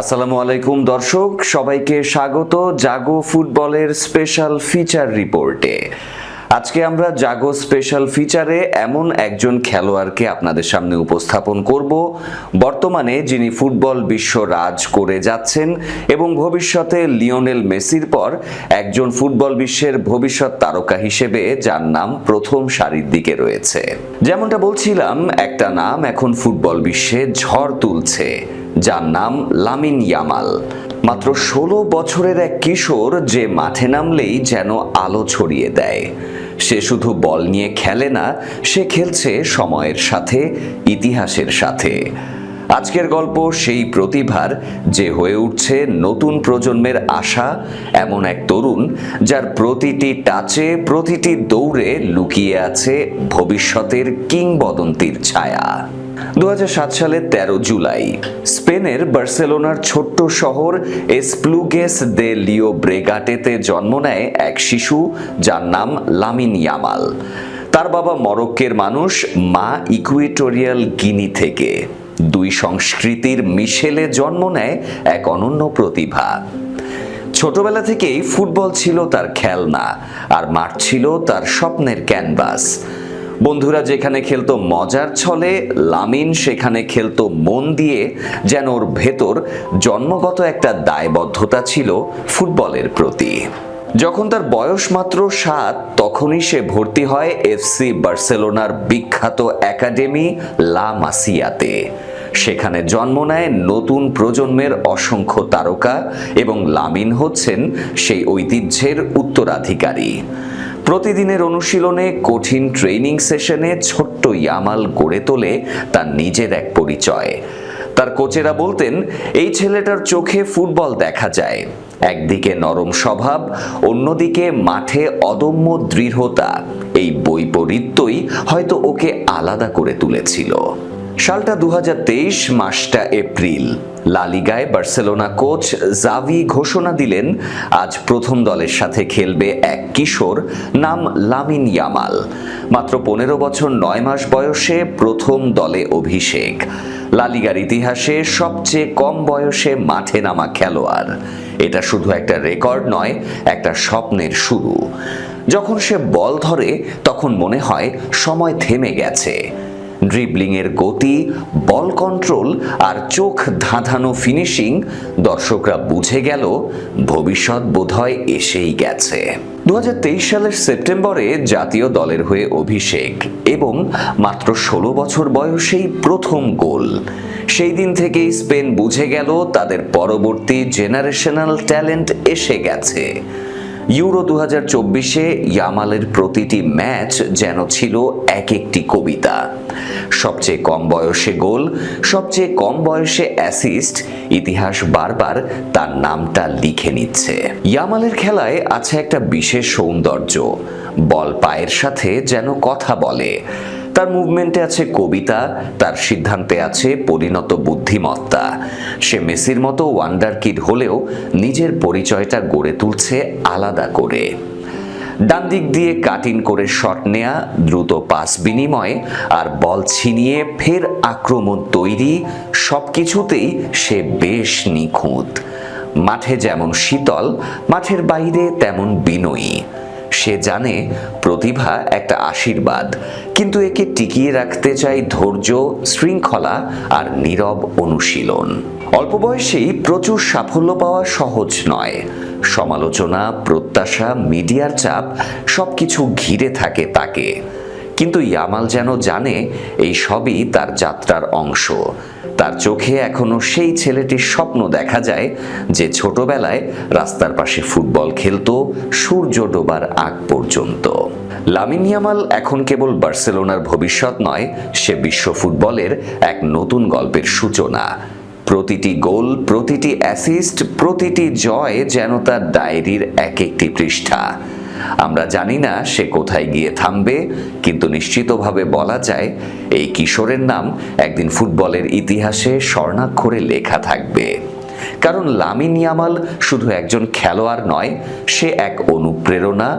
আসসালামু আলাইকুম, দর্শক। সবাইকে স্বাগত জাগো ফুটবলের স্পেশাল ফিচার রিপোর্টে। আজকে আমরা জাগো স্পেশাল ফিচারে এমন একজন খেলোয়াড়কে আপনাদের সামনে উপস্থাপন করব। বর্তমানে যিনি ফুটবল বিশ্ব রাজ করে যাচ্ছেন এবং ভবিষ্যতে লিওনেল মেসির পর একজন ফুটবল বিশ্বের ভবিষ্যৎ তারকা হিসেবে যার নাম প্রথম সারির দিকে রয়েছে। যেমনটা বলছিলাম, একটা নাম এখন ফুটবল বিশ্বে ঝড় তুলছে। যার নাম লামিন ইয়ামাল। মাত্র ষোলো বছরের এক কিশোর যে মাঠে নামলেই যেন আলো ছড়িয়ে দেয়। সে শুধু বল নিয়ে খেলে না, সে খেলছে সময়ের সাথে, ইতিহাসের সাথে। আজকের গল্প সেই প্রতিভার যে হয়ে উঠছে নতুন প্রজন্মের আশা, এমন এক তরুণ যার প্রতিটি টাচে, প্রতিটি দৌড়ে লুকিয়ে আছে ভবিষ্যতের কিংবদন্তির ছায়া। সাত সালের তেরো জুলাই, স্পেনের বার্সেলোনার ছোট্ট শহর এসপ্লুগেস দে লিও ব্রেগাটেতে জন্ম নেয় এক শিশু যার নাম লামিন ইয়ামাল। তার বাবা মরক্কের মানুষ মা ইকুয়েটোরিয়াল গিনি থেকে। দুই সংস্কৃতির মিশেলে জন্ম নেয় এক অনন্য প্রতিভা। ছোটবেলা থেকেই ফুটবল ছিল তার খেলনা আর মাঠ ছিল তার স্বপ্নের ক্যানভাস। বন্ধুরা, যেখানে খেলতো মজার ছলে, লামিন সেখানে খেলতো মন দিয়ে, যেন ওর ভেতর জন্মগত একটা দায়বদ্ধতা ছিল ফুটবলের প্রতি। যখন তার বয়স মাত্র সাত, তখনই সে ভর্তি হয় এফসি বার্সেলোনার বিখ্যাত একাডেমি লা মাসিয়াতে। সেখানে জন্ম নেয় নতুন প্রজন্মের অসংখ্য তারকা এবং লামিন হচ্ছেন সেই ঐতিহ্যের উত্তরাধিকারী। প্রতিদিনের অনুশীলনে কঠিন ট্রেনিং সেশনে ছোট্ট ইয়ামাল গড়ে তোলে তার নিজের এক পরিচয়। তার কোচেরা বলতেন, এই ছেলেটার চোখে ফুটবল দেখা যায়। একদিকে নরম স্বভাব, অন্যদিকে মাঠে অদম্য দৃঢ়তা। এই বৈপরীত্যই হয়তো ওকে আলাদা করে তুলেছিল। সালটা দু হাজার তেইশ, মাসটা এপ্রিল। লালিগায় বার্সেলোনা কোচ জাভি ঘোষণা দিলেন, আজ প্রথম দলের সাথে খেলবে এক কিশোর, নাম লামিন ইয়ামাল। মাত্র পনেরো বছর নয় মাস বয়সে প্রথম দলে অভিষেক। লালিগার ইতিহাসে সবচেয়ে কম বয়সে মাঠে নামা খেলোয়াড়। এটা শুধু একটা রেকর্ড নয়, একটা স্বপ্নের শুরু। যখন সে বল ধরে, তখন মনে হয় সময় থেমে গেছে। ড্রিবলিংয়ের গতি, বল কন্ট্রোল আর চোখ ধাঁধানো ফিনিশিং দর্শকরা বুঝে গেল ভবিষ্যৎ বোধহয় এসেই গেছে। দু হাজার তেইশ সালের সেপ্টেম্বরে জাতীয় দলের হয়ে অভিষেক এবং মাত্র ষোলো বছর বয়সেই প্রথম গোল। সেই দিন থেকেই স্পেন বুঝে গেল তাদের পরবর্তী জেনারেশনাল ট্যালেন্ট এসে গেছে। ইউরো দু হাজার চব্বিশে ইয়ামালের প্রতিটি ম্যাচ যেন ছিল এক একটি কবিতা। সবচেয়ে কম বয়সে গোল, সবচেয়ে কম বয়সে অ্যাসিস্ট ইতিহাস বারবার তার নামটা লিখে নিচ্ছে। ইয়ামালের খেলায় আছে একটা বিশেষ সৌন্দর্য, বল পায়ের সাথে যেন কথা বলে। তার মুভমেন্টে আছে কবিতা, তার সিদ্ধান্তে আছে পরিণত বুদ্ধিমত্তা। সে মেসির মতো ওয়ান্ডার কিড হলেও নিজের পরিচয়টা গড়ে তুলছে আলাদা করে। ডান দিক দিয়ে কাটিং করে শট নেয়া, দ্রুত পাস বিনিময়, আর বল ছিনিয়ে ফের আক্রমণ তৈরি সব কিছুতেই সে বেশ নিখুঁত। মাঠে যেমন শীতল, মাঠের বাইরে তেমন বিনয়ী। সে জানে প্রতিভা একটা আশীর্বাদ, কিন্তু একে টিকিয়ে রাখতে চাই ধৈর্য, শৃঙ্খলা আর নীরব অনুশীলন। অল্প বয়সেই প্রচুর সাফল্য পাওয়া সহজ নয়। সমালোচনা, প্রত্যাশা, মিডিয়ার চাপ সবকিছু ঘিরে থাকে তাকে। কিন্তু ইয়ামাল যেন জানে, এই সবই তার যাত্রার অংশ। তার চোখে এখনও সেই ছেলেটির স্বপ্ন দেখা যায়, যে ছোটবেলায় রাস্তার পাশে ফুটবল খেলত, সূর্য ডোবার আগ পর্যন্ত। লামিন ইয়ামাল এখন কেবল বার্সেলোনার ভবিষ্যৎ নয়, সে বিশ্ব ফুটবলের এক নতুন গল্পের সূচনা। প্রতিটি গোল, প্রতিটি অ্যাসিস্ট প্রতিটি জয় যেন তার ডায়েরির এক একটি পৃষ্ঠা। আমরা জানি না সে কোথায় গিয়ে থামবে, কিন্তু নিশ্চিতভাবে বলা যায় এই কিশোরের নাম একদিন ফুটবলের ইতিহাসে স্বর্ণাক্ষরে লেখা থাকবে। কারণ লামিন ইয়ামাল শুধু একজন খেলোয়াড় নয়, সে এক অনুপ্রেরণা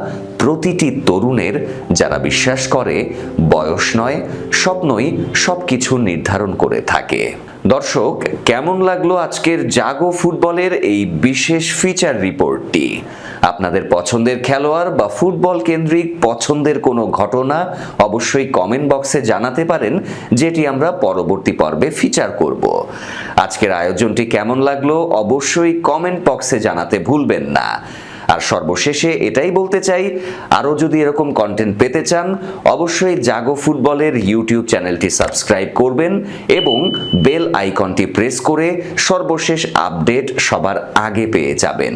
প্রতিটি তরুণের, যারা বিশ্বাস করে, বয়স নয়, স্বপ্নই সব কিছু নির্ধারণ করে থাকে। দর্শক, কেমন লাগল আজকের জাগো ফুটবলের এই বিশেষ ফিচার রিপোর্টটি আপনাদের পছন্দের খেলোয়াড় বা ফুটবল কেন্দ্রিক পছন্দের কোনো ঘটনা অবশ্যই কমেন্ট বক্সে জানাতে পারেন, যেটি আমরা পরবর্তী পর্বে ফিচার করব। আজকের আয়োজনটি কেমন লাগল অবশ্যই কমেন্ট বক্সে জানাতে ভুলবেন না। আর সর্বশেষে এটাই বলতে চাই, আরও যদি এরকম কন্টেন্ট পেতে চান, অবশ্যই জাগো ফুটবলের ইউটিউব চ্যানেলটি সাবস্ক্রাইব করবেন এবং বেল আইকনটি প্রেস করে সর্বশেষ আপডেট সবার আগে পেয়ে যাবেন।